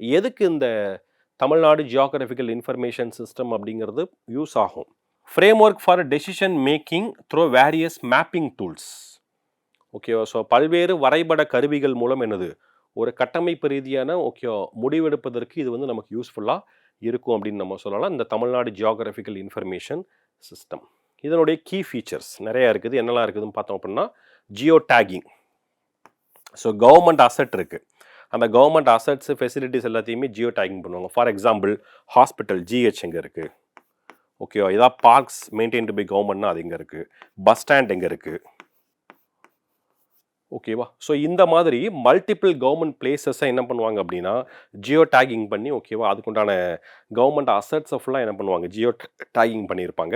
எதுக்கு இந்த தமிழ்நாடு ஜியாகிரபிக்கல் இன்ஃபர்மேஷன் சிஸ்டம் அப்படிங்கிறது யூஸ் ஆகும்? Framework for decision making through various mapping tools ஓகேவா? ஸோ பல்வேறு வரைபட கருவிகள் மூலம் என்னது? ஒரு கட்டமைப்பு ரீதியான ஓகே முடிவெடுப்பதற்கு இது வந்து நமக்கு யூஸ்ஃபுல்லாக இருக்கும் அப்படின்னு நம்ம சொல்லலாம். இந்த தமிழ்நாடு ஜியாகிரபிக்கல் இன்ஃபர்மேஷன் சிஸ்டம் இதனுடைய கீ ஃபீச்சர்ஸ் நிறையா இருக்குது. என்னெல்லாம் இருக்குதுன்னு பார்த்தோம் அப்படின்னா geo tagging so government asset இருக்குது அந்த கவர்மெண்ட் அசட்ஸ் ஃபெசிலிட்டிஸ் எல்லாத்தையுமே ஜியோ டேகிங் பண்ணுவாங்க ஃபார் எக்ஸாம்பிள் ஹாஸ்பிட்டல் ஜிஹெச் எங்கே இருக்குது ஓகேவா ஏதாவது பார்க்ஸ் மெயின்டைன்டு பை கவர்மெண்ட்னா அது எங்கே இருக்குது பஸ் ஸ்டாண்ட் எங்கே இருக்குது ஓகேவா ஸோ இந்த மாதிரி மல்டிபிள் கவர்மெண்ட் பிளேசஸை என்ன பண்ணுவாங்க அப்படின்னா ஜியோ டேகிங் பண்ணி ஓகேவா அதுக்குண்டான கவர்மெண்ட் அசட்ஸை ஃபுல்லாக என்ன பண்ணுவாங்க? ஜியோ டேகிங் பண்ணியிருப்பாங்க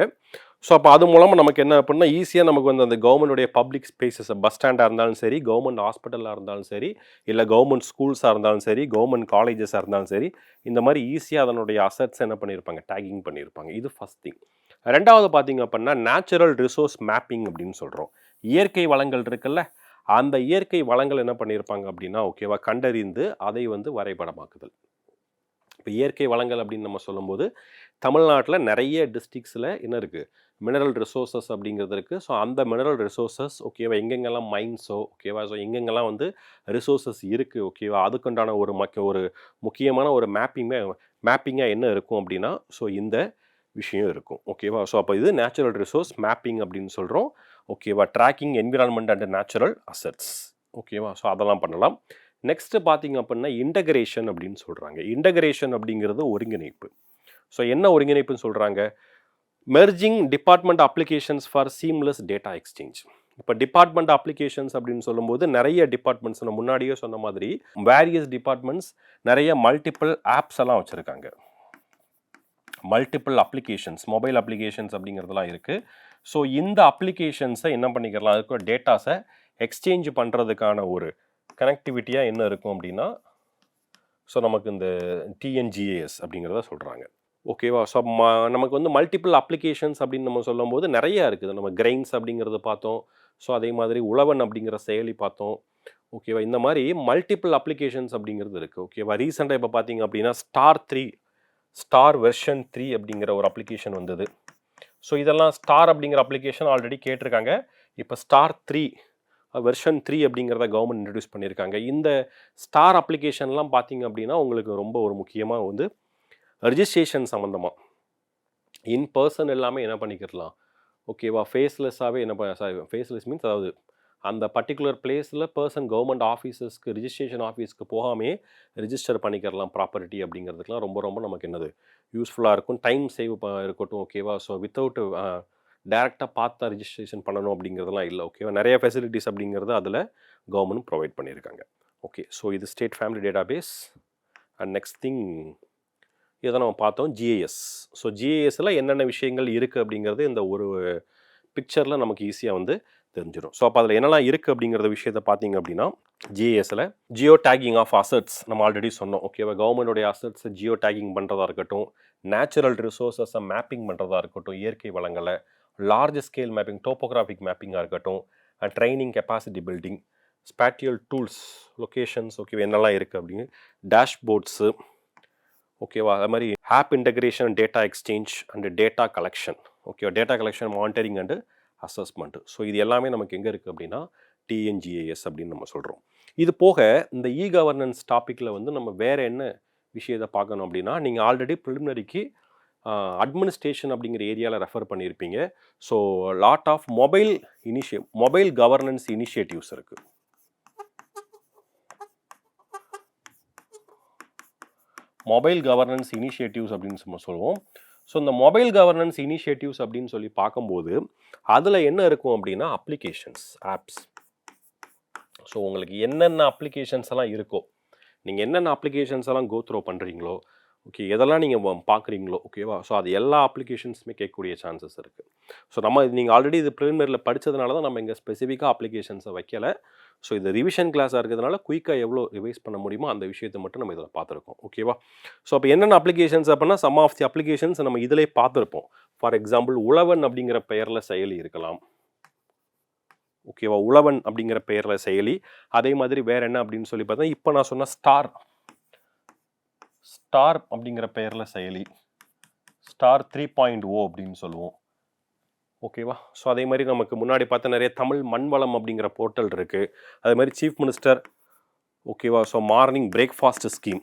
ஸோ அப்போ அது மூலமாக நமக்கு என்ன அப்படின்னா ஈஸியாக நமக்கு வந்து அந்த கவர்மெண்டுடைய பப்ளிக் ஸ்பேசஸ் பஸ் ஸ்டாண்டாக இருந்தாலும் சரி கவர்மெண்ட் ஹாஸ்பிட்டலாக இருந்தாலும் சரி இல்லை கவர்மெண்ட் ஸ்கூல்ஸாக இருந்தாலும் சரி கவர்மெண்ட் காலேஜஸாக இருந்தாலும் சரி இந்த மாதிரி ஈஸியாக அதனுடைய அசட்ஸ் என்ன பண்ணியிருப்பாங்க டேகிங் பண்ணியிருப்பாங்க இது ஃபஸ்ட் திங் ரெண்டாவது பார்த்தீங்க அப்படின்னா நேச்சுரல் ரிசோர்ஸ் மேப்பிங் அப்படின்னு சொல்கிறோம் இயற்கை வளங்கள் இருக்குல்ல அந்த இயற்கை வளங்கள் என்ன பண்ணியிருப்பாங்க அப்படின்னா ஓகேவா கண்டறிந்து அதை வந்து வரைபடமாக்குதல். இப்போ இயற்கை வளங்கள் அப்படின்னு நம்ம சொல்லும்போது தமிழ்நாட்டில் நிறைய டிஸ்ட்ரிக்ஸில் என்ன இருக்குது மினரல் ரிசோர்ஸஸ் அப்படிங்கிறது இருக்குது ஸோ அந்த மினரல் ரிசோர்ஸஸ் ஓகேவா எங்கெங்கெல்லாம் மைன்ஸோ ஓகேவா ஸோ எங்கெங்கெல்லாம் வந்து ரிசோர்ஸஸ் இருக்குது ஓகேவா அதுக்குண்டான ஒரு மக்க ஒரு முக்கியமான ஒரு மேப்பிங்கே மேப்பிங்காக என்ன இருக்கும் அப்படின்னா ஸோ இந்த விஷயம் இருக்கும் ஓகேவா. ஸோ அப்போ இது நேச்சுரல் ரிசோர்ஸ் மேப்பிங் அப்படின்னு சொல்கிறோம் ஓகேவா tracking environment and natural assets ஓகேவா ஸோ அதெல்லாம் பண்ணலாம். நெக்ஸ்ட்டு பார்த்தீங்க அப்படின்னா இன்டகிரேஷன் அப்படின்னு சொல்கிறாங்க இன்டகிரேஷன் அப்படிங்கிறது ஒருங்கிணைப்பு. ஸோ என்ன ஒருங்கிணைப்புன்னு சொல்கிறாங்க merging department applications for seamless data exchange இப்போ டிபார்ட்மெண்ட் அப்ளிகேஷன்ஸ் அப்படின்னு சொல்லும்போது நிறைய டிபார்ட்மெண்ட்ஸ் நான் முன்னாடியே சொன்ன மாதிரி வேரியஸ் டிபார்ட்மெண்ட்ஸ் நிறைய மல்டிபிள் ஆப்ஸ் எல்லாம் வச்சுருக்காங்க. மல்டிபிள் அப்ளிகேஷன்ஸ் மொபைல் அப்ளிகேஷன்ஸ் அப்படிங்கிறதுலாம் இருக்குது ஸோ இந்த அப்ளிகேஷன்ஸை என்ன பண்ணிக்கலாம் அதுக்கு டேட்டாஸை எக்ஸ்சேஞ்ச் பண்ணுறதுக்கான ஒரு கனெக்டிவிட்டியாக என்ன இருக்கும் அப்படின்னா ஸோ நமக்கு இந்த டிஎன்ஜிஏஎஸ் அப்படிங்கிறத சொல்கிறாங்க ஓகேவா ஸோ ம நமக்கு வந்து மல்டிபிள் அப்ளிகேஷன்ஸ் அப்படின்னு நம்ம சொல்லும்போது நிறையா இருக்குது. நம்ம கிரெயின்ஸ் அப்படிங்கிறத பார்த்தோம். ஸோ அதே மாதிரி உழவன் அப்படிங்கிற செயலி பார்த்தோம். ஓகேவா இந்த மாதிரி மல்டிபிள் அப்ளிகேஷன்ஸ் அப்படிங்கிறது இருக்குது ஓகேவா ரீசெண்டாக இப்போ பார்த்தீங்க அப்படின்னா star three star version three அப்படிங்கிற ஒரு அப்ளிகேஷன் வந்தது. ஸோ இதெல்லாம் ஸ்டார் அப்படிங்கிற அப்ளிகேஷன் ஆல்ரெடி கேட்டிருக்காங்க. இப்போ ஸ்டார் த்ரீ வெர்ஷன் த்ரீ அப்படிங்கிறத கவர்மெண்ட் இன்ட்ரடியூஸ் பண்ணியிருக்காங்க. இந்த ஸ்டார் அப்ளிகேஷன்லாம் பார்த்தீங்க அப்படின்னா உங்களுக்கு ரொம்ப ஒரு முக்கியமாக வந்து ரிஜிஸ்ட்ரேஷன் சம்மந்தமாக இன் பர்சன் எல்லாமே என்ன பண்ணிக்கிடலாம்? ஓகேவா ஃபேஸ்லெஸ்ஸாகவே என்ன பண்ண சாரி ஃபேஸ்லெஸ் மீன்ஸ் அதாவது அந்த பர்டிகுலர் பிளேஸில் பர்சன் கவர்மெண்ட் ஆஃபீஸஸ்க்கு ரிஜிஸ்ட்ரேஷன் ஆஃபீஸ்க்கு போகாமே ரிஜிஸ்டர் பண்ணிக்கிறலாம் ப்ராப்பர்ட்டி அப்படிங்கிறதுக்குலாம் ரொம்ப ரொம்ப நமக்கு என்னது? யூஸ்ஃபுல்லாக இருக்கும். டைம் சேவ் இருக்கட்டும் ஓகேவா ஸோ வித்தவுட் டேரெக்டாக பார்த்தா ரிஜிஸ்ட்ரேஷன் பண்ணணும் அப்படிங்கிறதுலாம் இல்லை ஓகேவா நிறைய ஃபெசிலிட்டிஸ் அப்படிங்கிறது அதில் கவர்மெண்ட் ப்ரொவைட் பண்ணியிருக்காங்க. ஓகே ஸோ இது state family database and next thing இதை நம்ம பார்த்தோம் ஜிஏஎஸ் ஸோ ஜிஏஎஸ்ஸில் என்னென்ன விஷயங்கள் இருக்குது அப்படிங்கிறது இந்த ஒரு பிக்சரில் நமக்கு ஈஸியாக வந்து தெரிஞ்சிடும் ஸோ அப்போ அதில் என்னெல்லாம் இருக்குது அப்படிங்கிறத விஷயத்தை பார்த்தீங்க அப்படின்னா ஜிஎஸில் ஜியோ டேகிங் ஆஃப் அசட்ஸ் நம்ம ஆல்ரெடி சொன்னோம். ஓகேவா கவர்மெண்டோடைய அசட்ஸை ஜியோ டேகிங் பண்ணுறதா இருக்கட்டும் நேச்சுரல் ரிசோர்ஸஸை மேப்பிங் பண்ணுறதா இருக்கட்டும் இயற்கை வளங்களை லார்ஜ் ஸ்கேல் மேப்பிங் டோப்போகிராஃபிக் மேப்பிங்காக இருக்கட்டும் training capacity building spatial tools locations ஓகேவா என்னெல்லாம் இருக்குது அப்படின்னு டேஷ்போர்ட்ஸு ஓகேவா அது மாதிரி app integration data exchange and data collection ஓகேவா data collection monitoring and assessment so இது எல்லாமே நமக்கு எங்கே இருக்குது அப்படின்னா டிஎன்ஜிஏஎஸ் அப்படின்னு நம்ம சொல்கிறோம் இது போக இந்த இ கவர்னன்ஸ் டாப்பிக்கில் வந்து நம்ம வேறு என்ன விஷயத்தை பார்க்கணும் அப்படின்னா நீங்கள் ஆல்ரெடி ப்ரிலிமினரிக்கு அட்மினிஸ்ட்ரேஷன் அப்படிங்கிற ஏரியாவில் ரெஃபர் பண்ணியிருப்பீங்க. So lot of mobile இனிஷியே mobile governance initiatives இருக்குது மொபைல் கவர்னன்ஸ் இனிஷியேட்டிவ்ஸ் அப்படின்னு நம்ம சொல்லுவோம் ஸோ இந்த மொபைல் கவர்னன்ஸ் இனிஷியேட்டிவ்ஸ் அப்படின்னு சொல்லி பார்க்கும்போது அதில் என்ன இருக்கும் அப்படின்னா அப்ளிகேஷன்ஸ் ஆப்ஸ் ஸோ உங்களுக்கு என்னென்ன அப்ளிகேஷன்ஸ் எல்லாம் இருக்கோ நீங்கள் என்னென்ன அப்ளிகேஷன்ஸ் எல்லாம் கோத்ரோ பண்ணுறீங்களோ ஓகே எதெல்லாம் நீங்கள் பார்க்குறீங்களோ ஓகேவா ஸோ அது எல்லா அப்ளிகேஷன்ஸுமே கேட்கக்கூடிய சான்சஸ் இருக்குது ஸோ நம்ம நீங்கள் ஆல்ரெடி இது ப்ரிலிமினரியில் படித்ததுனால தான் நம்ம இங்கே ஸ்பெசிஃபிக்காக அப்ளிகேஷன்ஸை வைக்கலை. ஸோ இது ரிவிஷன் கிளாஸாக இருக்கிறதுனால குயிக்காக எவ்வளோ ரிவைஸ் பண்ண முடியுமோ அந்த விஷயத்தை மட்டும் நம்ம இதில் பார்த்துருக்கோம். ஓகேவா ஸோ அப்போ என்னென்ன அப்ளிகேஷன்ஸ் அப்படின்னா சம் ஆஃப் தி அப்ளிகேஷன்ஸ் நம்ம இதிலே பார்த்துருப்போம். ஃபார் எக்ஸாம்பிள் உழவன் அப்படிங்கிற பெயரில் செயலி இருக்கலாம். ஓகேவா உழவன் அப்படிங்கிற பெயரில் செயலி. அதே மாதிரி வேறு என்ன அப்படின்னு சொல்லி பார்த்தா இப்போ நான் சொன்ன ஸ்டார் ஸ்டார் அப்படிங்கிற பெயரில் செயலி. ஸ்டார் த்ரீ பாயிண்ட் ஓ அப்படின்னு சொல்லுவோம். ஓகேவா ஸோ அதே மாதிரி நமக்கு முன்னாடி பார்த்த நிறைய தமிழ் மண்வளம் அப்படிங்கிற போர்ட்டல் இருக்குது அதே மாதிரி சீஃப் மினிஸ்டர் ஓகேவா ஸோ மார்னிங் பிரேக்ஃபாஸ்ட் ஸ்கீம்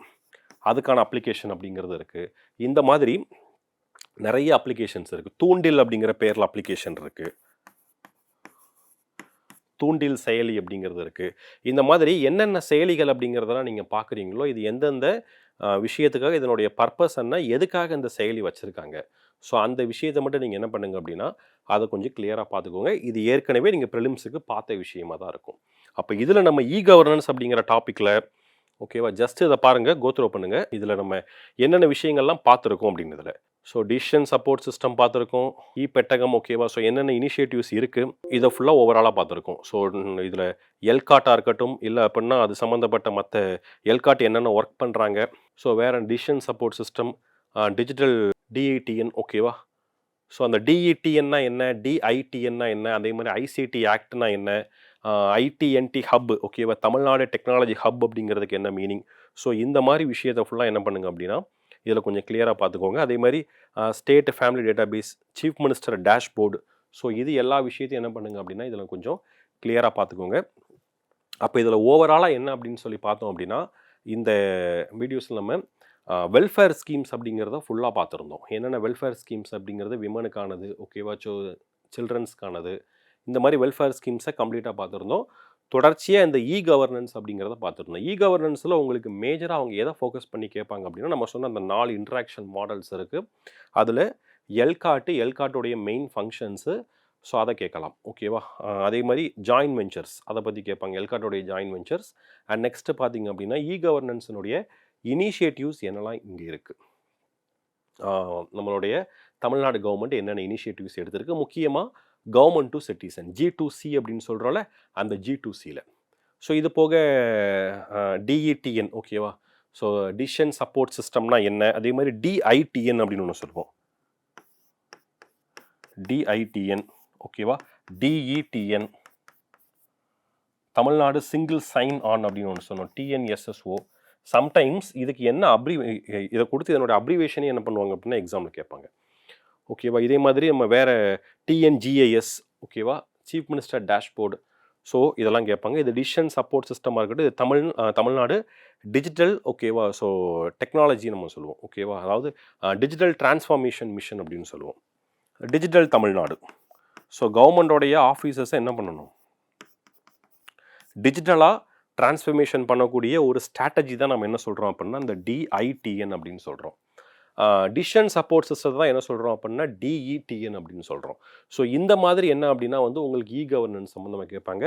அதுக்கான அப்ளிகேஷன் அப்படிங்கிறது இருக்குது இந்த மாதிரி நிறைய அப்ளிகேஷன்ஸ் இருக்குது தூண்டில் அப்படிங்கிற பேரில் அப்ளிகேஷன் இருக்குது தூண்டில் செயலி அப்படிங்கிறது இருக்குது இந்த மாதிரி என்னென்ன செயலிகள் அப்படிங்கிறதெல்லாம் நீங்கள் பார்க்குறீங்களோ இது எந்தெந்த விஷயத்துக்காக இதனுடைய பர்பஸ் என்ன எதுக்காக இந்த செயலி வச்சுருக்காங்க? ஸோ அந்த விஷயத்தை மட்டும் நீங்கள் என்ன பண்ணுங்க அப்படின்னா அதை கொஞ்சம் கிளியராக பார்த்துக்கோங்க. இது ஏற்கனவே நீங்கள் ப்ரிலிம்ஸுக்கு பார்த்த விஷயமா தான் இருக்கும். அப்போ இதில் நம்ம இ கவர்னன்ஸ் அப்படிங்கிற டாப்பிக்கில் ஓகேவா ஜஸ்ட் இதை பாருங்கள் கோத்ரோ பண்ணுங்கள் இதில் நம்ம என்னென்ன விஷயங்கள்லாம் பார்த்துருக்கோம் அப்படின்றதுல. ஸோ டிசிஷன் சப்போர்ட் சிஸ்டம் பார்த்துருக்கோம் இ பெட்டகம் ஓகேவா ஸோ என்னென்ன இனிஷியேட்டிவ்ஸ் இருக்குது இதை ஃபுல்லாக ஓவராலாக பார்த்துருக்கோம். ஸோ இதில் எல்காட்டாக இருக்கட்டும் இல்லை அப்படின்னா அது சம்மந்தப்பட்ட மற்ற எல்காட் என்னென்ன ஒர்க் பண்ணுறாங்க ஸோ வேறு decision support system digital DITN ஓகேவா ஸோ அந்த டிஇடிஎன்னா என்ன? டிஐடிஎன்னா என்ன? அதே மாதிரி ஐசிடி ஆக்ட்னா என்ன? ஐடிஎன்டி ஹப் ஓகேவா தமிழ்நாடு டெக்னாலஜி ஹப் அப்படிங்கிறதுக்கு என்ன மீனிங் ஸோ இந்த மாதிரி விஷயத்தை ஃபுல்லாக என்ன பண்ணுங்க அப்படின்னா இதில் கொஞ்சம் கிளியராக பார்த்துக்கோங்க அதே மாதிரி state family database chief minister dashboard so இது எல்லா விஷயத்தையும் என்ன பண்ணுங்க அப்படின்னா இதில் கொஞ்சம் கிளியராக பார்த்துக்கோங்க அப்போ இதில் ஓவராலாக என்ன அப்படின்னு சொல்லி பார்த்தோம் அப்படின்னா இந்த வீடியோஸில் நம்ம வெல்ஃபேர் ஸ்கீம்ஸ் அப்படிங்கிறத ஃபுல்லாக பார்த்துருந்தோம். என்னென்ன வெல்ஃபேர் ஸ்கீம்ஸ் அப்படிங்கிறது விமனுக்கானது ஓகேவா? சோ சில்ட்ரன்ஸ்க்கானது இந்த மாதிரி வெல்ஃபேர் ஸ்கீம்ஸை கம்ப்ளீட்டாக பார்த்துருந்தோம். தொடர்ச்சியாக இந்த இ கவர்னன்ஸ் அப்படிங்கிறத பார்த்துருந்தோம். இ கவர்னன்ஸில் உங்களுக்கு மேஜராக அவங்க எதை ஃபோக்கஸ் பண்ணி கேட்பாங்க அப்படின்னா நம்ம சொன்ன அந்த நாலு இன்ட்ராக்ஷன் மாடல்ஸ் இருக்குது அதில் எல்காட்டு எல்காட்டுடைய மெயின் ஃபங்க்ஷன்ஸு ஸோ அதை கேட்கலாம் ஓகேவா? அதே மாதிரி ஜாயின் வெஞ்சர்ஸ் அதை பற்றி கேட்பாங்க. எல்காட்டோடைய ஜாயின் வெஞ்சர்ஸ் அண்ட் நெக்ஸ்ட்டு பார்த்தீங்க அப்படின்னா இ கவர்னன்ஸினுடைய இனிஷியேட்டிவ்ஸ் என்னெல்லாம் இங்கே இருக்குது நம்மளுடைய தமிழ்நாடு கவர்மெண்ட் என்னென்ன இனிஷியேட்டிவ்ஸ் எடுத்திருக்கு? முக்கியமாக government to citizen. G to C அப்படின்னு சொல்கிறோம்ல அந்த ஜி டு சியில் ஸோ இது போக டிஇடிஎன் ஓகேவா ஸோ டிசிஷன் சப்போர்ட் சிஸ்டம்னா என்ன? அதே மாதிரி டிஐடிஎன் அப்படின்னு ஒன்று சொல்லுவோம். டிஐடிஎன் ஓகேவா DETN Tamil Nadu single sign on அப்படின்னு ஒன்று சொன்னோம் டிஎன்எஸ்எஸ்ஓ சம்டைம்ஸ் இதுக்கு என்ன அப்ரி இதை கொடுத்து இதனோட அப்ரிவேஷனே என்ன பண்ணுவாங்க அப்படின்னா எக்ஸாமில் கேட்பாங்க. ஓகேவா இதே மாதிரி நம்ம வேறு டிஎன்ஜிஏஎஸ் ஓகேவா சீஃப் மினிஸ்டர் டேஷ்போர்டு ஸோ இதெல்லாம் கேட்பாங்க. இது டிசிஷன் சப்போர்ட் சிஸ்டமாக இருக்கட்டும். இது தமிழ் தமிழ்நாடு டிஜிட்டல் ஓகேவா ஸோ டெக்னாலஜி நம்ம சொல்லுவோம். ஓகேவா அதாவது டிஜிட்டல் டிரான்ஸ்ஃபார்மேஷன் மிஷன் அப்படின்னு சொல்லுவோம். டிஜிட்டல் தமிழ்நாடு. ஸோ கவர்மெண்டோடைய ஆஃபீஸர்ஸை என்ன பண்ணணும்? டிஜிட்டலாக டிரான்ஸ்ஃபர்மேஷன் பண்ணக்கூடிய ஒரு ஸ்ட்ராட்டஜி தான் நம்ம என்ன சொல்கிறோம் அப்படின்னா இந்த டிஐடிஎன் அப்படின்னு சொல்கிறோம் டிஷன் சப்போர்ட் சிஸ்டம் தான் என்ன சொல்கிறோம் அப்படின்னா டிஇடிஎன் அப்படின்னு சொல்கிறோம் ஸோ இந்த மாதிரி என்ன அப்படின்னா வந்து உங்களுக்கு இ கவர்னன்ஸ் சம்மந்தமாக கேட்பாங்க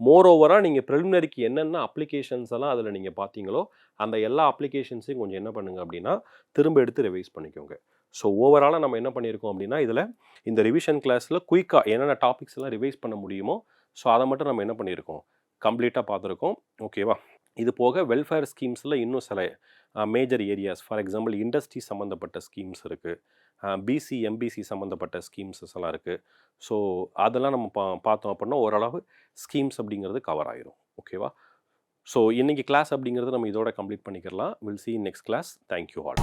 மோர் ஓவராக நீங்கள் ப்ரிலிமினரிக்கு என்னென்ன அப்ளிகேஷன்ஸ் எல்லாம் அதில் நீங்கள் பார்த்தீங்களோ அந்த எல்லா அப்ளிகேஷன்ஸையும் கொஞ்சம் என்ன பண்ணுங்க அப்படின்னா திரும்ப எடுத்து ரிவைஸ் பண்ணிக்கோங்க. ஸோ ஓவராலாக நம்ம என்ன பண்ணியிருக்கோம் அப்படின்னா இதில் இந்த ரிவிஷன் கிளாஸில் குயிக்காக என்னென்ன டாபிக்ஸ் எல்லாம் ரிவைஸ் பண்ண முடியுமோ ஸோ அதை மட்டும் நம்ம என்ன பண்ணியிருக்கோம்? கம்ப்ளீட்டாக பார்த்துருக்கோம் ஓகேவா? இது போக வெல்ஃபேர் ஸ்கீம்ஸில் இன்னும் சில major areas. For example industry சம்மந்தப்பட்ட ஸ்கீம்ஸ் இருக்குது பிசி எம்பிசி சம்மந்தப்பட்ட ஸ்கீம்ஸஸ் எல்லாம் இருக்குது ஸோ அதெல்லாம் நம்ம பா பார்த்தோம் அப்படின்னா ஓரளவு ஸ்கீம்ஸ் அப்படிங்கிறது கவர் ஆயிரும். ஓகேவா? ஸோ இன்றைக்கி கிளாஸ் அப்படிங்கிறது நம்ம இதோட கம்ப்ளீட் பண்ணிக்கலாம் will see next class thank you all